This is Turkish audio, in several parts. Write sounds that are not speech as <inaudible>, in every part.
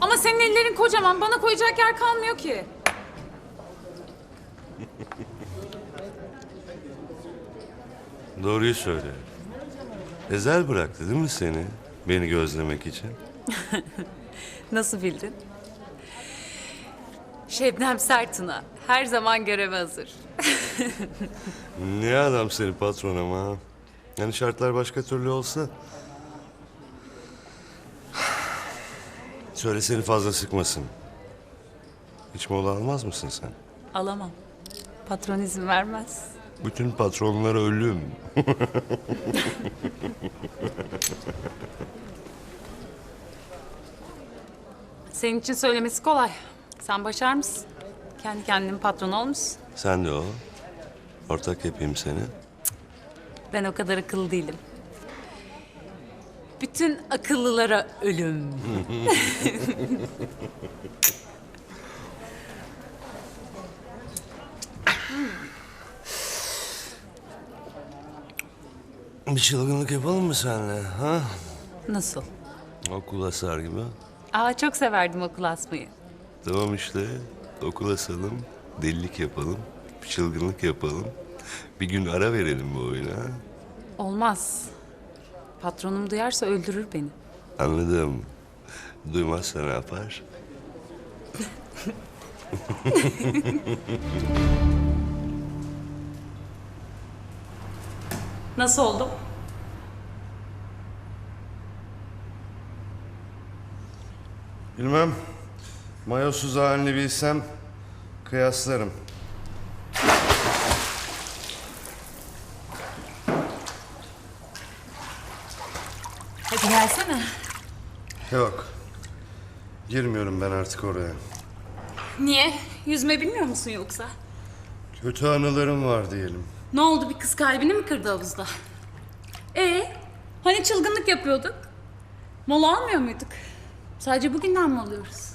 Ama senin ellerin kocaman. Bana koyacak yer kalmıyor ki. Doğruyu söyle. Ezel bıraktı değil mi seni? Beni gözlemek için. <laughs> Nasıl bildin? Şebnem Sertuna. Her zaman göreve hazır. <laughs> Ne adam seni patron ama. Yani şartlar başka türlü olsa. Söyle seni fazla sıkmasın. Hiç mola almaz mısın sen? Alamam. Patron izin vermez. Bütün patronlar ölüm. <laughs> Senin için söylemesi kolay. Sen başar mısın? Kendi kendinin patronu olmuşsun. Sen de o. Ortak yapayım seni. Ben o kadar akıllı değilim. Bütün akıllılara ölüm. Bir çılgınlık yapalım mı seninle? Ha? Nasıl? Okul asar gibi. Aa çok severdim okul asmayı. Tamam işte. Okul asalım. Delilik yapalım. Bir çılgınlık yapalım. Bir gün ara verelim bu oyuna. Olmaz. Patronum duyarsa öldürür beni. Anladım. Duymazsa ne yapar? <laughs> Nasıl oldum? Bilmem. Mayosuz halini bilsem kıyaslarım. Hadi gelsene. Yok. Girmiyorum ben artık oraya. Niye? Yüzme bilmiyor musun yoksa? Kötü anılarım var diyelim. Ne oldu bir kız kalbini mi kırdı havuzda? Ee, hani çılgınlık yapıyorduk? Mola almıyor muyduk? Sadece bugünden mi alıyoruz?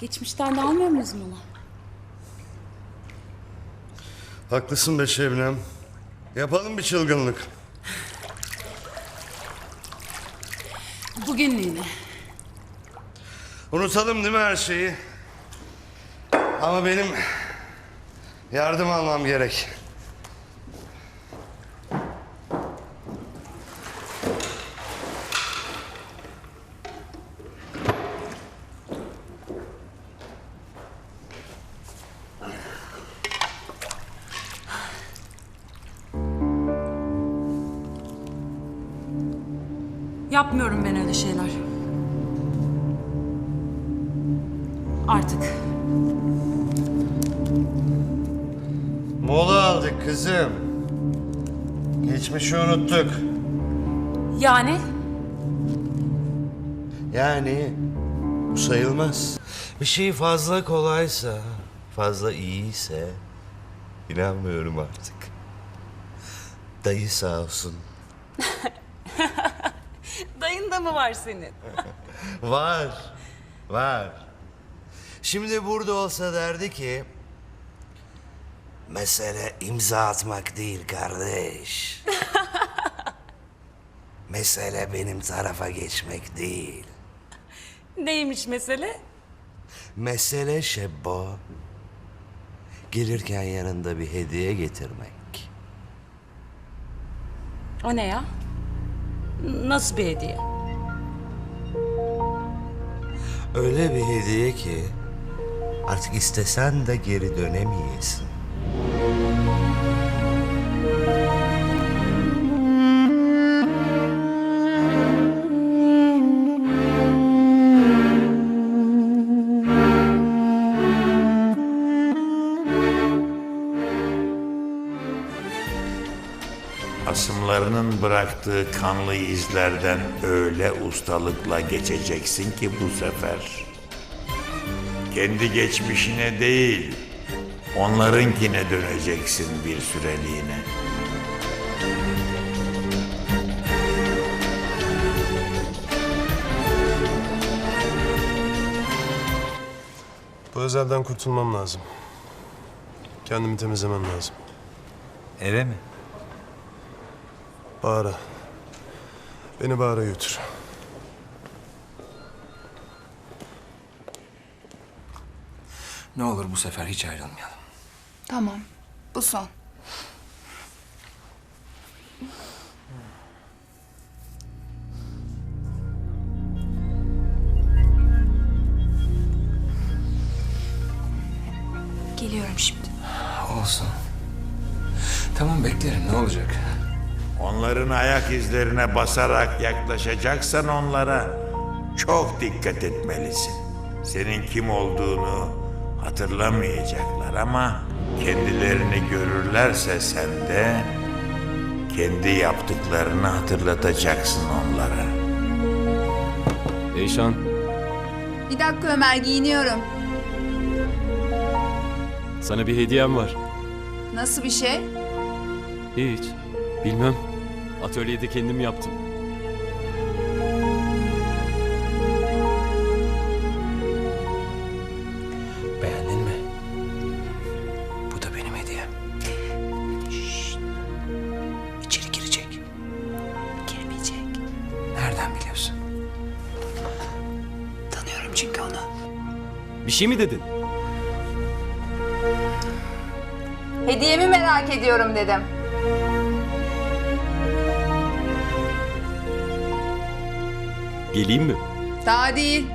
Geçmişten de almıyor muyuz mola? Haklısın be Şebnem. Yapalım bir çılgınlık. Bugünlüğüne. Unutalım değil mi her şeyi? Ama benim yardım almam gerek. Yapmıyorum Kızım. Geçmişi unuttuk. Yani Yani bu sayılmaz. Bir şey fazla kolaysa, fazla iyiyse inanmıyorum artık. Dayı sağ olsun. <laughs> dayında mı var senin? <laughs> Var, var. Şimdi burada olsa derdi ki... Mesele imza atmak değil kardeş. <laughs> Mesele benim tarafa geçmek değil. Neymiş mesele? Mesele Şebbo. Gelirken yanında bir hediye getirmek. O ne ya? Nasıl bir hediye? Öyle bir hediye ki artık istesen de geri dönemeyesin. Asımlarının bıraktığı kanlı izlerden öyle ustalıkla geçeceksin ki bu sefer. Kendi geçmişine değil, Onlarınkine döneceksin bir süreliğine. Bu özelden kurtulmam lazım. Kendimi temizlemem lazım. Eve mi? Bağır'a. Beni Bağır'a götür. Ne olur bu sefer hiç ayrılmayalım. Tamam. Bu son. Geliyorum şimdi. Olsun. Tamam beklerim ne olacak? Onların ayak izlerine basarak yaklaşacaksan onlara çok dikkat etmelisin. Senin kim olduğunu hatırlamayacaklar ama kendilerini görürlerse sen de kendi yaptıklarını hatırlatacaksın onlara. Eyşan, Bir dakika Ömer giyiniyorum. sana bir hediyem var. Nasıl bir şey? Hiç. Bilmem. Atölyede kendim yaptım. Bir şey mi dedin? Hediyemi merak ediyorum dedim. Geleyim mi? Daha değil.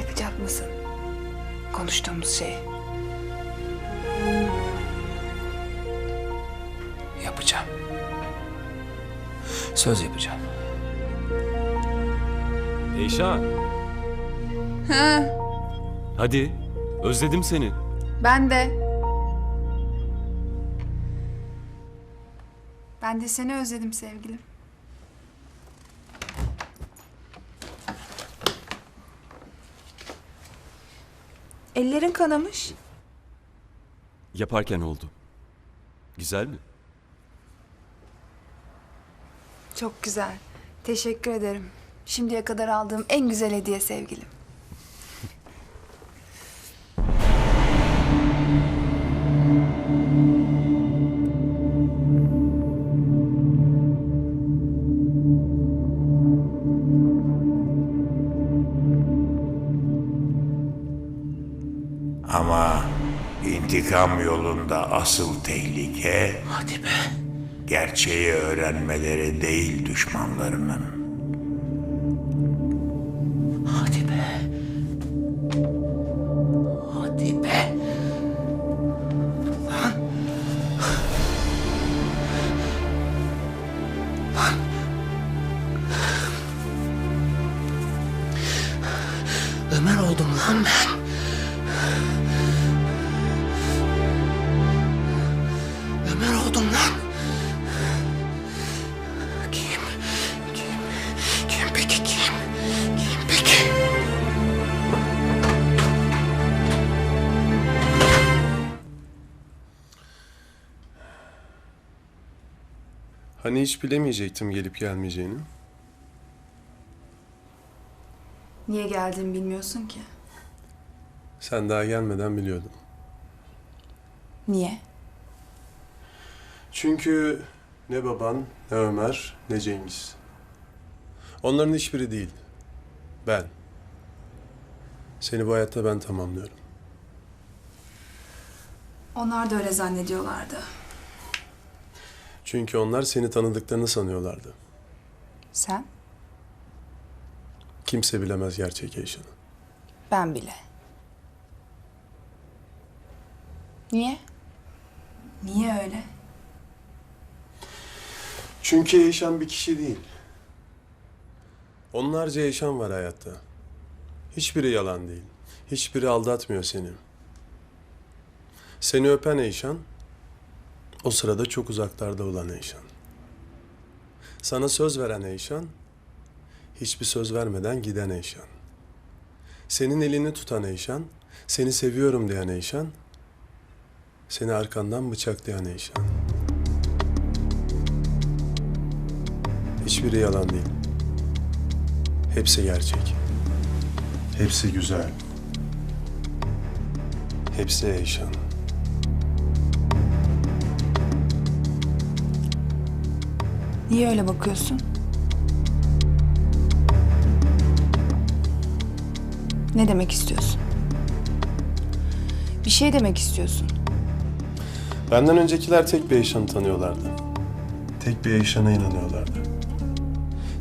Yapacak mısın? Konuştuğumuz şey. Yapacağım. Söz yapacağım. Eyşan, Ha, hadi. Özledim seni. ben de. Ben de seni özledim sevgilim. Ellerin kanamış. Yaparken oldu. Güzel mi? Çok güzel. Teşekkür ederim. Şimdiye kadar aldığım en güzel hediye sevgilim. Ama intikam yolunda asıl tehlike Hadi be. Gerçeği öğrenmeleri değil düşmanlarının. Hadi be. Hadi be. Lan. Ömer oldum lan ben. Hani hiç bilemeyecektim gelip gelmeyeceğini. Niye geldiğimi bilmiyorsun ki. Sen daha gelmeden biliyordum. Niye? Çünkü ne baban, ne Ömer, ne Cengiz. Onların hiçbiri değil. Ben. Seni bu hayatta ben tamamlıyorum. Onlar da öyle zannediyorlardı. Çünkü onlar seni tanıdıklarını sanıyorlardı. Sen? Kimse bilemez gerçek yaşını. Ben bile. Niye? Niye öyle? Çünkü yaşam bir kişi değil. Onlarca yaşam var hayatta. Hiçbiri yalan değil. Hiçbiri aldatmıyor seni. Seni öpen Eyşan, o sırada çok uzaklarda olan Eyşan. Sana söz veren Eyşan, hiçbir söz vermeden giden Eyşan. Senin elini tutan Eyşan, seni seviyorum diyen Eyşan, seni arkandan bıçaklayan Eyşan. Hiçbiri yalan değil. Hepsi gerçek. Hepsi güzel. Hepsi Eyşan. Niye öyle bakıyorsun? Ne demek istiyorsun? Bir şey demek istiyorsun. Benden öncekiler tek bir Eyşan'ı tanıyorlardı. Tek bir Eyşan'a inanıyorlardı.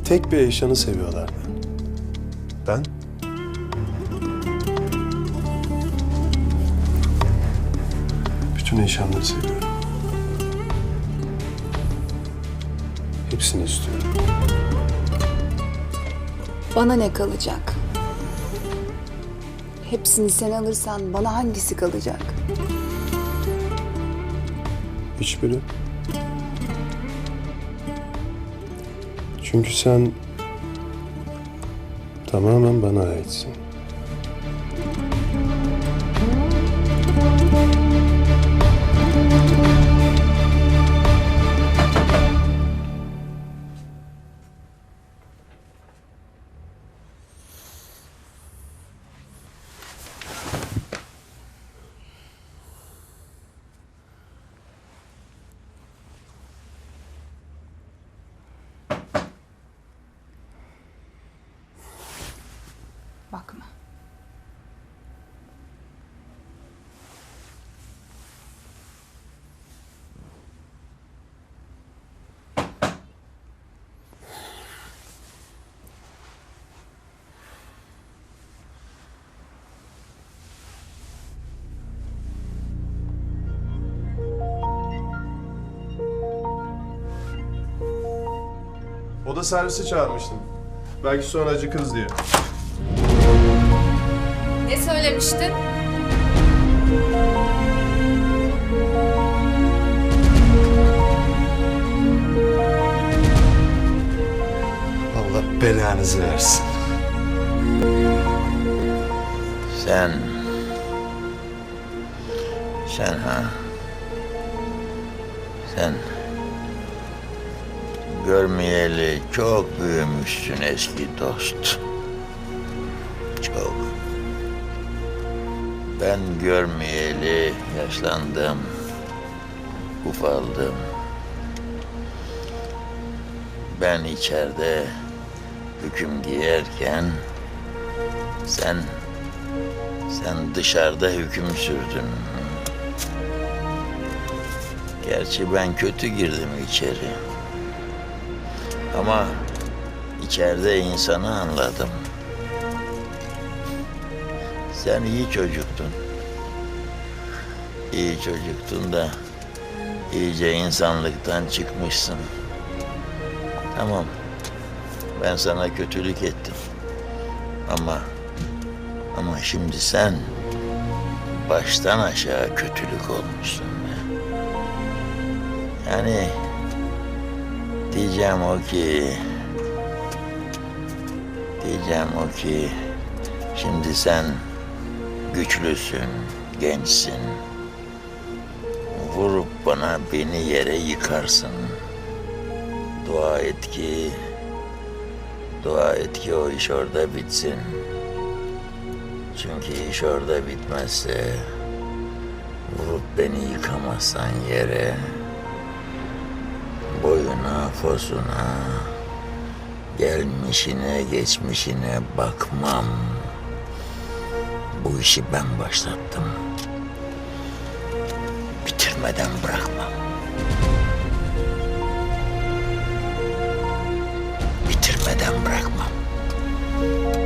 Tek bir Eyşan'ı seviyorlardı. Ben bütün Eyşan'ları seviyorum. Hepsini istiyorum. Bana ne kalacak? Hepsini sen alırsan bana hangisi kalacak? Hiçbiri. Çünkü sen tamamen bana aitsin. Oda servisi çağırmıştım. Belki sonra acıkırız diye. Ne söylemiştin? Allah belanızı versin. Sen... Sen ha? Sen... Görmeyeli çok büyümüşsün eski dost. Çok. Ben görmeyeli yaşlandım. Ufaldım. Ben içeride hüküm giyerken sen sen dışarıda hüküm sürdün. Gerçi ben kötü girdim içeri. Ama içeride insanı anladım. Sen iyi çocuktun. İyi çocuktun da iyice insanlıktan çıkmışsın. Tamam. Ben sana kötülük ettim. Ama ama şimdi sen baştan aşağı kötülük olmuşsun. Yani diyeceğim o ki diyeceğim o ki şimdi sen güçlüsün, gençsin. Vurup bana beni yere yıkarsın. Dua et ki dua et ki o iş orada bitsin. Çünkü iş orada bitmezse vurup beni yıkamazsan yere boyuna fosuna gelmişine geçmişine bakmam. Bu işi ben başlattım. Bitirmeden bırakmam. Bitirmeden bırakmam.